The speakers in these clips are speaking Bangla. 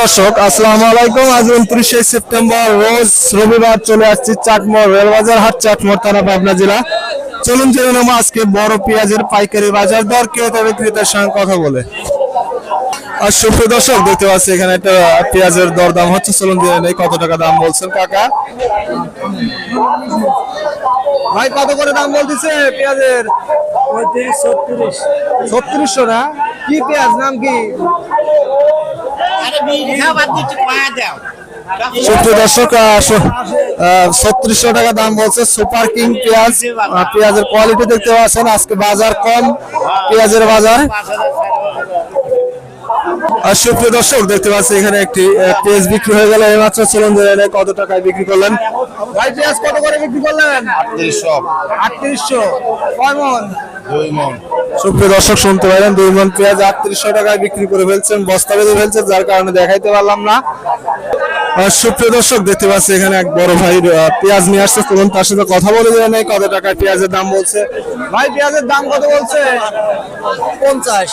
দর্শক আসসালামু আলাইকুম। আজ উনত্রিশে সেপ্টেম্বর রোজ রবিবার চলে আসছি চাটমোড় রেলবাজার হাট চাটমোড় থানা পাবনা জেলা। চলুন জেনে নেব আজকে বড় পেঁয়াজের পাইকারি বাজার দর ক্রেতা বিক্রেতার সঙ্গে কথা বলে। আর সুপ্রিয় দর্শক দেখতে পাচ্ছি এখানে একটা পেঁয়াজের দর দাম হচ্ছে। চলুন জেনে নেই কত টাকা দাম বলছেন কাকা। ভাই কত করে দাম বলতেছে পেঁয়াজের? ছত্রিশশো না? কি পেঁয়াজ? নাম কি? দর্শক ছত্রিশশো টাকা দাম বলছে সুপার কিং পেঁয়াজ। পেঁয়াজের কোয়ালিটি দেখতে পাচ্ছেন আজকে বাজার কম পেঁয়াজের বাজার। আর সুপ্রিয় দর্শক দেখতে পাচ্ছি এখানে একটি পেঁয়াজ বিক্রি হয়ে গেল এইমাত্র চলুন জেনে কত টাকায় বিক্রি করলেন? ভাই পেঁয়াজ কত করে বিক্রি করলেন? আটত্রিশশো। কয় মন? সুপ্রিয় দর্শক শুনতে পারেন দুই মন পেঁয়াজ আটত্রিশশো টাকায় বিক্রি করে ফেলছেন বস্তা বেঁধে ফেলছেন যার কারণে দেখাইতে পারলাম না। আর সুপ্রিয় দর্শক দেখতে পাচ্ছি এখানে এক বড় ভাই পেঁয়াজ নিয়ে আসছে। তখন তার সাথে কথা বলে দেওয়া নেই কত টাকায় পেঁয়াজের দাম বলছে। ভাই পেঁয়াজের দাম কত বলছে? পঞ্চাশ।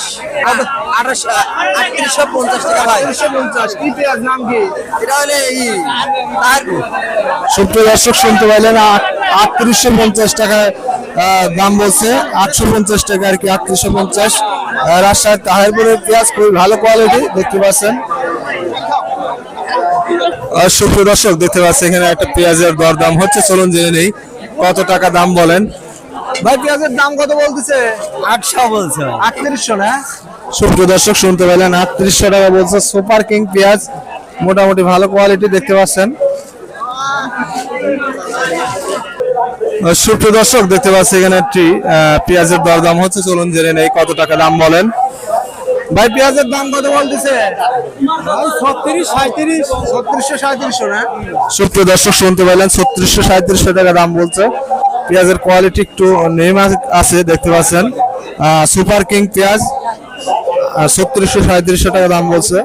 আঠাশ আটত্রিশশো পঞ্চাশ টাকা ভাই। পঞ্চাশ। কি পেঁয়াজ নাম কি? এটা হলে সুপ্রিয় দর্শক শুনতে পাইলেন আটত্রিশশো পঞ্চাশ টাকায় দাম বলছে আটশো পঞ্চাশ টাকা আর কি আটত্রিশশো পঞ্চাশ। রাজশাহীর তাহারপুরের পেঁয়াজ খুবই ভালো কোয়ালিটি দেখতে পাচ্ছেন। আর সুপ্রিয় দর্শক দেখতে পাচ্ছি এখানে একটা পেঁয়াজের দর দাম হচ্ছে চলুন জেনে নেই কত টাকা দাম বলেন। ভাই পেঁয়াজের দাম কত বলতেছে? আটশো বলছে। আটত্রিশশো না? সুপ্রিয় দর্শক শুনতে পেলেন আটত্রিশশো টাকা বলছে সুপার কিং পেঁয়াজ মোটামুটি ভালো কোয়ালিটি দেখতে পাচ্ছেন। সুপ্রিয় দর্শক দেখতে পাচ্ছি এখানে একটি পেঁয়াজের দর দাম হচ্ছে। চলুন জেনে নেই কত টাকা দাম বলেন। ভাই পেঁয়াজের দাম কত বলতেছে? সুপ্রিয় দর্শক শুনতে পেলেন ছত্রিশশো সাঁত্রিশশো টাকা দাম বলছে। পেঁয়াজের কোয়ালিটি একটু নেম আছে দেখতে পাচ্ছেন। সুপার কিং পেঁয়াজ ছত্রিশশো সাঁত্রিশশো টাকা দাম বলছে।